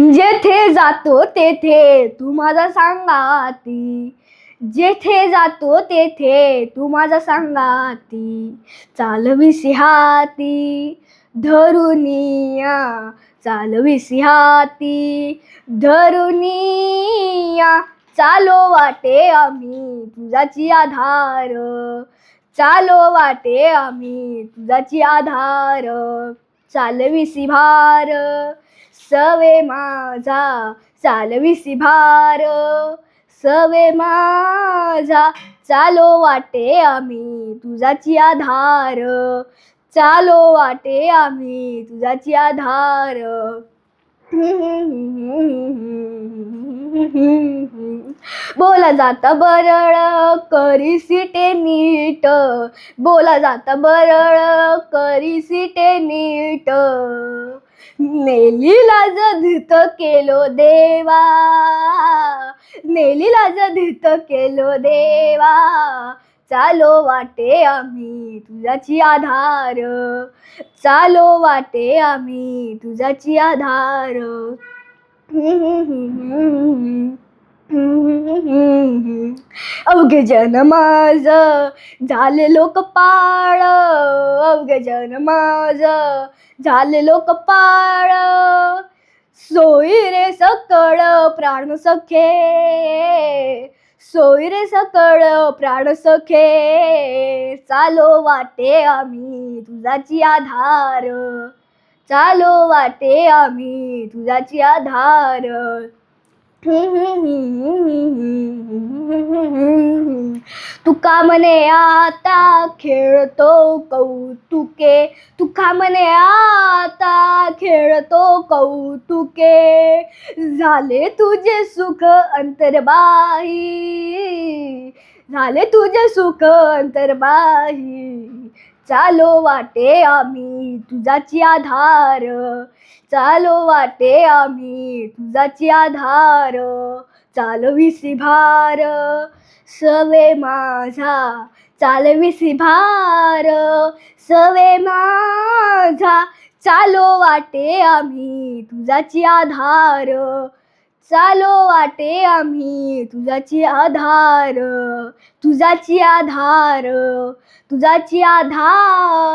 जेथे जातो तेथे तू माझा सांगाती जेथे जातो तेथे तू माझा सांगाती चालवी सिहाती धरुनिया. चालवी सिहाती धरुनिया. चालो वाटे आम्ही तुझाची आधार. चालो वाटे आम्ही तुझाची आधार. चालविसी भार. सवे माझा चालविसी भार. सवे माझा चालो वाटे आम्ही तुझाची आधार. चालो वाटे आम्ही तुझाची आधार. बोला जाता बरळ करी सिटे नीट. बोला जाता बरळ करी सिटे नीट. नेलीला जधित केलो देवा. नेलीला जधित केलो देवा. चालो वाटे आम्ही तुझाची आधार. चालो वाटे आम्ही तुझाची आधार. अवघे जन माझ झाले लोक पाळ अवघे जन माझ झाले लोक पाळ. सोयी रे सकळ प्राण सखे सोयी रे सकळ प्राण सखे चालो वाटे आम्ही तुझाची आधार चालो वाटे आम्ही तुझाची आधार. तुका म्हणे आता खेळतो कौतुके. तुका म्हणे आता खेळतो कौतुके. झाले तुझे सुख अंतर्बाही. झाले तुझे सुख अंतर्बाही. चालो वाटे आम्ही तुझाची आधार. चालो वाटे आम्ही तुझाची आधार. चालविसी भार सवे माझा. चालविसी भार सवे माझा. चालो वाटे आम्ही तुझाची आधार. चालो वाटे आम्ही तुझाची आधार. तुझाची आधार तुझाची आधार.